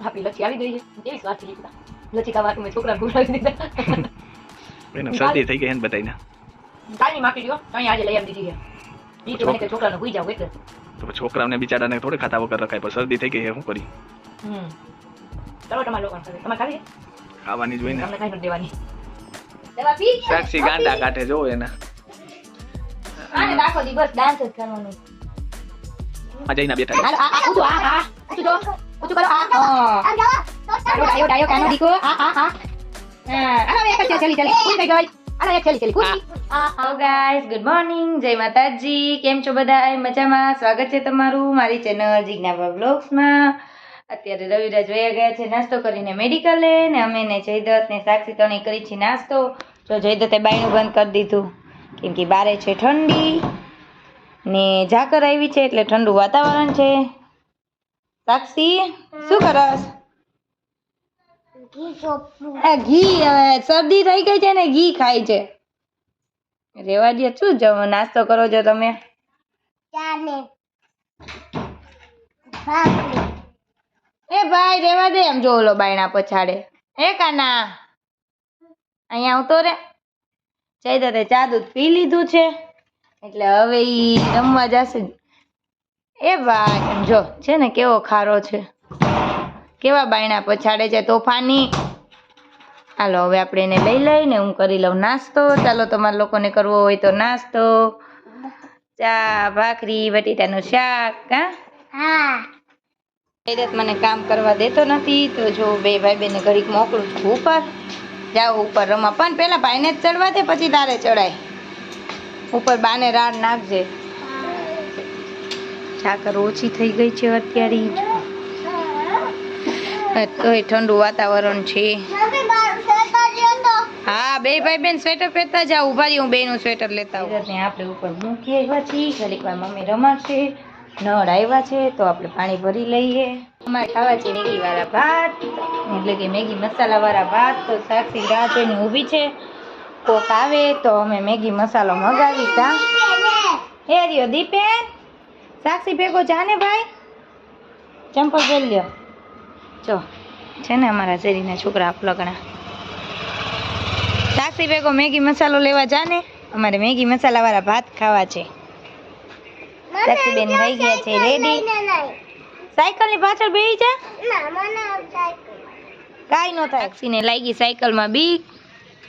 આપી લચ્છી આવી ગઈ છે એવી થઈ ગઈ લચ્છી ખાવા મેં છોકરા ભૂલાવી દીધા એને શાદી થઈ ગઈ એને ને બધાયને માફી દો અહીં આજે લઈ આવી દીધી છે ઈ તો મને કે છોકરાને ભૂઈ જાવ એટલે તો છોકરાને બિચારાને થોડી ખાતા વગર રખાય પણ શરદી થઈ ગઈ હે શું કરી હમ ચલો તમારે લોકો તમારે ખાવી ખાવાની જોઈને તમને કાઈ નથી દેવાની સાક્ષી ગાંડા કાઢે જો એના આને રાખો દિવસ ડાન્સ જ કરવાનું આ જઈને બેઠા હાલો આ આ ઊંચું આ આ ઊંચું જો ઊંચું કરો આ હા ડાયો ડાયો ડાયો કાનો દીકો આ આ આ આનો એક છે ચલી ચલી કુઈ ગઈ ગઈ આનો એક ચલી ચલી કુઈ હેલો ગાઈસ ગુડ મોર્નિંગ જય માતાજી કેમ છો બધા મજામાં સ્વાગત છે તમારું મારી ચેનલ જિજ્ઞાબા બ્લોગ્સમાં અત્યારે રવિરાજ વયા ગયા છે નાસ્તો કરીને મેડિકલે ને અમે ને જયદત્ત ને સાક્ષી તણી કરી છે નાસ્તો જો જયદત્તે બાયણું બંધ કરી દીધું કેમ કે બારે છે ઠંડી ને ઝાકર આવી છે એટલે ઠંડુ વાતાવરણ છે સાક્ષી શું કરસ? ઘી હવે શરદી થઈ ગઈ છે ને ઘી ખાય છે. રેવા દે શું જમો નાસ્તો કરો છો તમે? એ ભાઈ રેવા દે એમ જો ઓલો બાયણા પછાડે. એ કાના? અહીંયા આવતો રે. જયદત્તે ચા દૂધ પી લીધું છે. એટલે હવે ઈ રમવા જશે. એ ભાઈ જો છે ને કેવો ખારો છે. કેવા બાયણા પછાડે છે તોફાની. હાલો હવે આપણે એને લઈ લઈને હું કરી લઉં નાસ્તો. ચાલો તમારે લોકોને કરવો હોય તો નાસ્તો. ચા ભાખરી બટેટાનું શાક હા? જયદત્ત મને કામ કરવા દેતો નથી તો જો બે ભાઈ બેને ઘડીક મોકલું છું ઉપર. જાઓ ઉપર રમા પણ પહેલાં ભાઈને જ ચડવા દે પછી તારે ચડાય. ઉપર બાને રાડ નાખજે. સાકર ઓછી થઈ ગઈ છે અત્યારે તોય ઠંડુ વાતાવરણ છે. હા બે ભાઈ બેન સ્વેટર પહેરતા જાવ ઊભા રહી હું બેનું સ્વેટર લેતા આવું. ને આપણે ઉપર મૂકી આવ્યા છીએ. ઘડીક વાર મમ્મી રમાડશે નળ આવ્યા છે તો આપણે પાણી ભરી લઈએ. અમારે ખાવા છે મેગી વાળા ભાત એટલે કે મેગી મસાલા વાળા ભાત તો સાક્ષી રાહ જોઈને ઊભી છે. કોક આવે તો અમે મેગી મસાલો મગાવી તા. હે રહ્યો દીપેન? સાક્ષી ભેગો જાને ભાઈ? ચંપલ પહેરી લ્યો. જો છે ને અમારા શેરીના છોકરા લગણા સાક્ષી ભેગો મેગી મસાલો લેવા જાને? અમારે મેગી મસાલા વાળા ભાત ખાવા છે. સાક્ષી બેન થઈ ગયા છે રેડી સાયકલની પાછળ બેહી જા. કાઈ નો થાય. સાક્ષીને લાગી સાયકલમાં બીક.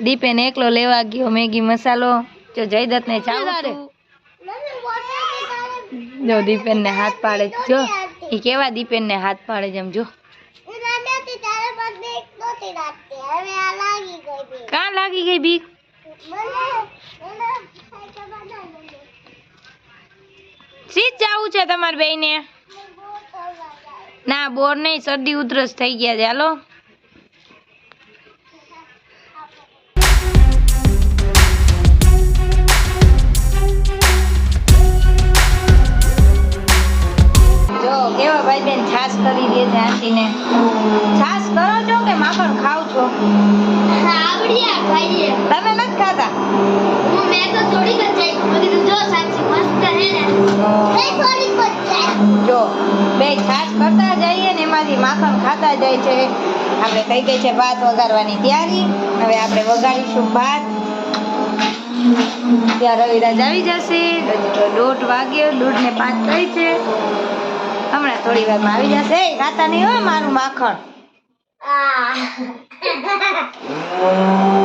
દીપેન એકલો લેવા ગયો મેગી મસાલો. જો જયદત્ત ને ચાલો જો દીપેન ને હાથ પાડે. જો, એ કેવા દીપેન ને હાથ પાડે છે એમ જો. કાં લાગી ગઈ બીક? સીધ જાવું છે તમારે બેયને? ના, બોર નહીં, શરદી ઉધરસ થઈ ગયા છે. હાલો. બે છાશ કરતા જઈએ ને એમાંથી માખણ ખાતા જાય છે. આપણે થઈ ગઈ છે ભાત વઘારવાની તૈયારી. હવે આપણે વઘારીશું ભાત. ત્યાં રવિરાજ આવી જશે. દોઢ વાગ્યો દોઢ ને પાંચ થઈ છે. હમણાં થોડી વારમાં આવી જશે. ખાતા નહીં હોય મારું માખણ.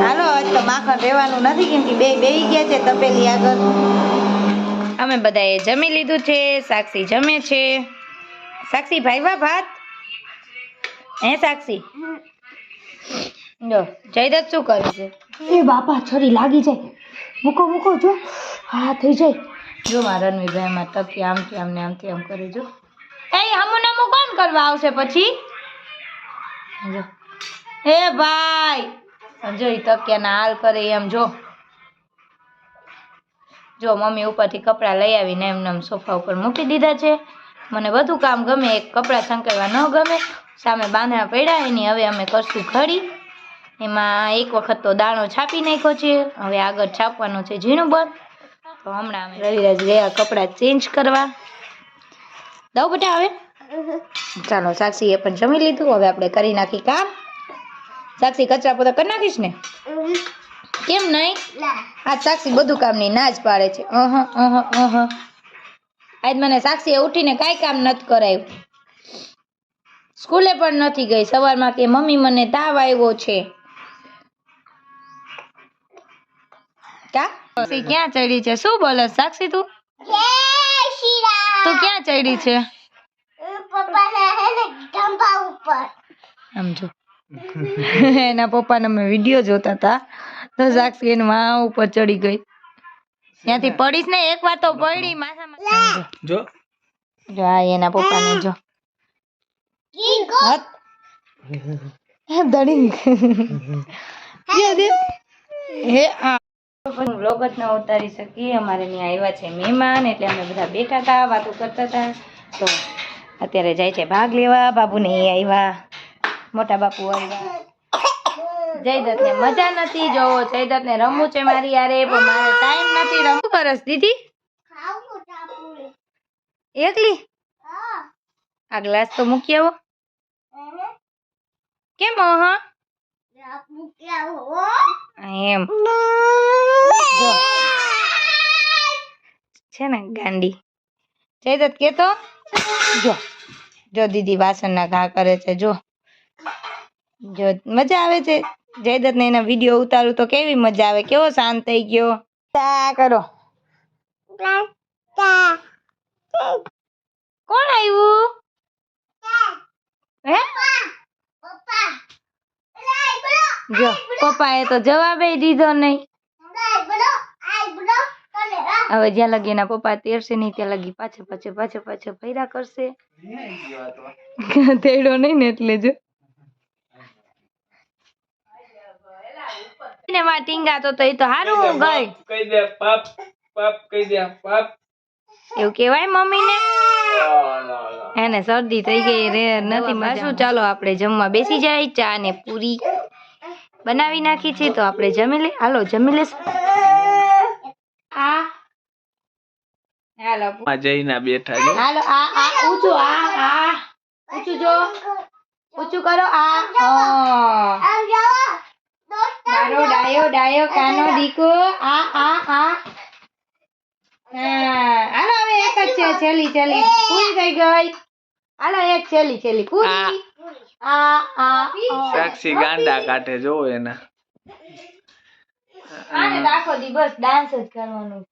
હાલો, આજ તો માખણ રહેવાનું નથી, કેમ કે બે બેહી ગયા છે તપેલી આગળ. અમે બધાએ જમી લીધું છે, સાક્ષી જમે છે. સાક્ષી ભાઈ વા ભાત? હે સાક્ષી? જો જયદત્ત શું કરે છે? એ બાપા છરી લાગી જાય. મૂકો મૂકો જો. હા થઈ જાય. જો મારા રણવીરભાઈ માં તકી આમ કે આમને કે આમ કરે જો. એ હમુનામું કોણ કરવા આવશે પછી? જો. એ ભાઈ જો ઈ તકિયાના હાલ કરે એમ જો. જો મમ્મી ઉપરથી કપડાં લઈ આવીને એમને એમ સોફા ઉપર મૂકી દીધા છે. મને બધું કામ ગમે એક કપડાં સંકેલવા ન ગમે સામે બાંધણા પડ્યા એની હવે અમે કરશું ખડી એમાં એક વખત તો દાણો છાપી નાખ્યો છે હવે આગળ છાપવાનો છે ઝીણું બંધ તો હમણાં અમે રવિરાજ ગયા કપડાં ચેન્જ કરવા. દઉં બેટા હવે? ચાલો સાક્ષીએ પણ જમી લીધું હવે આપણે કરી નાખી કામ. સાક્ષી કચરા પોતા કરી નાખીશ ને? કેમ નહીં? આ સાક્ષી બધું કામની ના જ પાડે છે. અહ અહ અહ. આજ મને સાક્ષીએ ઉઠીને કાંઈ કામ નથી કરાયું. સ્કૂલે પણ નથી ગઈ. સવારમાં કે મમ્મી મને તાવ આવ્યો છે. કા? ક્યાં ચડી છે? શું બોલે સાક્ષી તું? તું ક્યાં ચડી છે? સમજો એના પપ્પાને અમે વીડિયો જોતા હતા તો સાક્ષી એની માં ઉપર ચડી ગઈ. ત્યાંથી પડીશ ને એક વાર તો પડી માથામાં. જો. જો આ એના પપ્પાને જો. દડી હે આ. વ્લોગ જ ન ઉતારી શકીએ અમારે ત્યાં આવ્યા છે મહેમાન એટલે અમે બધા બેઠા હતા વાતો કરતા હતા. તો અત્યારે જાય છે ભાગ લેવા. બાબુને એ આવ્યા. મોટા બાપુ આવ્યા. જયદત્ત ને મજા નથી જો જયદત્ત ને રમવું છે મારી યારે, પણ મારે ટાઈમ નથી રમવું. કરસ, દીદી? એકલી? આ ગ્લાસ તો મૂકી આવો. કેમ, હા? એમ. જો. છે ને, ગાંડી. જયદત્ત કેતો? જો. જો, દીદી વાસણના ઘા કરે છે, જો. જો, મજા આવે છે. જયદત્ત ને એના વીડિયો ઉતારું તો કેવી મજા આવે? કેવો શાંત થઈ ગયો? તા કરો. કોણ આવ્યું હે? જો પપ્પાએ તો જવાબે દીધો નહીં. હવે જ્યાં લગી એના પપ્પા તેરશે નહીં ત્યાં લગી પાછે પાછે પાછળ પાછે ફૈરા કરશે. તેડો નહીં ને એટલે જો. ને માં ટીંગાતો તો એ તો હારું હું ગઈ. કહી દે પાપ પાપ કહી દે પાપ એવું કેવાય મમ્મીને? એને શરદી થઈ ગઈ રે નથી માશું ચાલો આપણે જમવા? બેસી જાય ચા ને પૂરી બનાવી નાખી છે તો આપણે જમી લે હાલો જમી લેશું. આ હાલો બેઠા છે. હાલો આ આ ઊંચું આ આ. ઊંચું જો. ઊંચું કરો આ. હા. મારો ડાયો ડાયો કાનો દીકો આ આ આ. હા હાલો હવે એક જ છે છેલી છેલી પૂરી થઈ ગઈ. હાલો એક છેલી છેલી પૂરી. આ આ. સાક્ષી ગાંડા કાઢે જો એના. આને રાખો દી બસ ડાન્સ જ કરવાનું.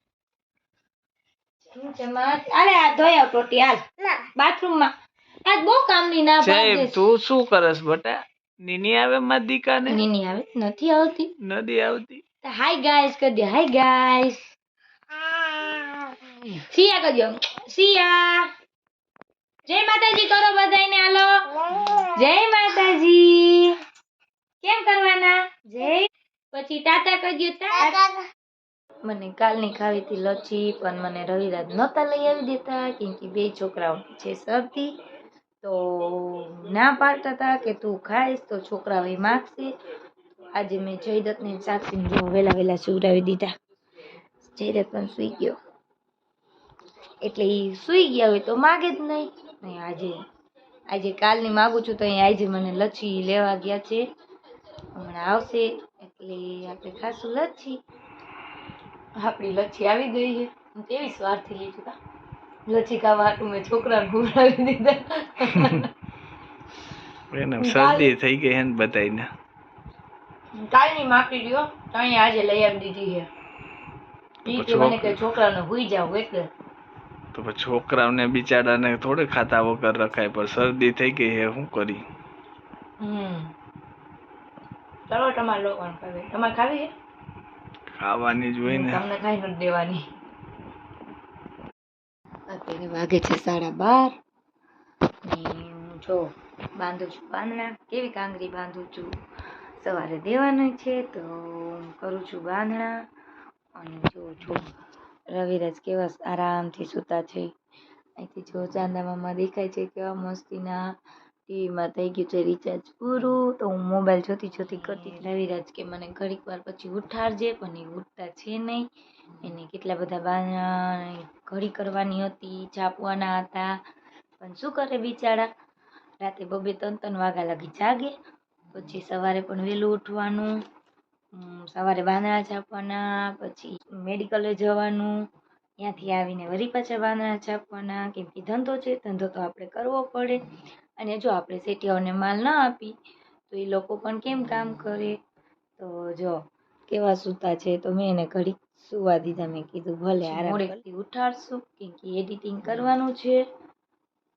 માં? અરે આ ધોયા ટોટી હાલ. બાથરૂમમાં આજ બહુ કામની ના તું શું કરસ બટા? નીની આવે માં દીકાને? નીની આવે? નથી આવતી. નદી આવતી. હાય ગાઈસ કરી દે. Hi guys. સિયા કરી દો. સિયા. જય માતાજી કરો બધાને હાલો. જય માતાજી. કેમ કરવાના? જય. પછી તાતા કરી દો ટાટા. મને કાલની ખાવી હતી લચ્છી પણ મને રવિરાજ નહોતા લઈ આવી દેતા કેમ કે બે છોકરાઓ છે શરદી તો ના પાડતા હતા કે તું ખાઈશ તો છોકરાઓ એ માગશે. આજે મેં જયદત્તને સાક્ષીને જો વહેલા વહેલા સુવડાવી દીધા. જયદત્ત પણ સૂઈ ગયો. એટલે એ સૂઈ ગયા હોય તો માગે જ નહીં. આજે આજે કાલની માગું છું તો અહીં આજે મને લચ્છી લેવા ગયા છે. હમણાં આવશે, એટલે આપણે ખાશું લચ્છી. આપણી લચ્છી આવી ગઈ છે. કેવી સ્વાર્થી લીધું તા? લચ્છી ખાવા હાટું મેં છોકરાને ખવડાવી દીધા. એને શરદી થઈ ગઈ હે ને કાલની માપી રહ્યો તણી આજે લઈ આવી દીધી છે ઈ કે મને કે છોકરાને હુઈ જાવ એટલે. તો પછી છોકરાઓને બિચારાને થોડે ખાતા વગર રખાય પણ શરદી થઈ ગઈ હે શું કરી? હમ. ચલો તમારે લોકો ખાવી. તમારે ખાવી ખાવાની જ હોય ને. તમને ખાઈ નથી દેવાની. અત્યારે વાગે છે સાડા બાર. ને હું જો બાંધું છું. બાંધણા કેવી કાંગરી બાંધું છું? સવારે દેવાનું છે તો હું કરું છું બાંધણા. અને જો જો, રવિરાજ કેવા આરામથી સૂતા છે. અહીંથી જો ચાંદા મામા દેખાય છે, કેવા મસ્તીના ટીવીમાં થઈ ગયું છે રિચાર્જ પૂરું, તો હું મોબાઈલ જોતી જોતી કરતી રવિરાજ કે મને ઘડીક વાર પછી ઉઠાડજે, પણ એ ઉઠતા છે નહીં. એને કેટલા બધા બાંધણા ઘડી કરવાની હતી છાપવાના હતા. પણ શું કરે બિચારા? રાતે બબે ત્રણ ત્રણ વાગ્યા લગી જાગે. પછી સવારે પણ વહેલું ઉઠવાનું સવારે બાંદરા છાપવાના પછી મેડિકલે જવાનું. ત્યાંથી આવીને વળી પાછા બાંદરા છાપવાના કેમ કે ધંધો છે, ધંધો તો આપણે કરવો પડે. અને જો આપણે શેઠિયાઓને માલ ના આપી તો એ લોકો પણ કેમ કામ કરે? તો જો કેવા સૂતા છે તો મેં એને ઘડીક સુવા દીધા. મેં કીધું ભલે આરામથી ઉઠાડશું કેમ કે એડિટિંગ કરવાનું છે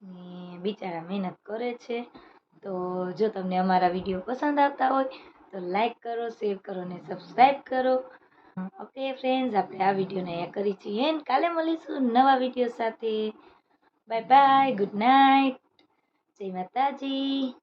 ને બિચારા મહેનત કરે છે. તો જો તમને અમારા વીડિયો પસંદ આવતા હોય તો લાઈક કરો શેર કરો ને સબસ્ક્રાઈબ કરો. ઓકે ફ્રેન્ડ્સ આપણે આ વિડીયોને અહીંયા કરી છીએ. કાલે મળીશું નવા વીડિયો સાથે. Bye bye good night. જય માતાજી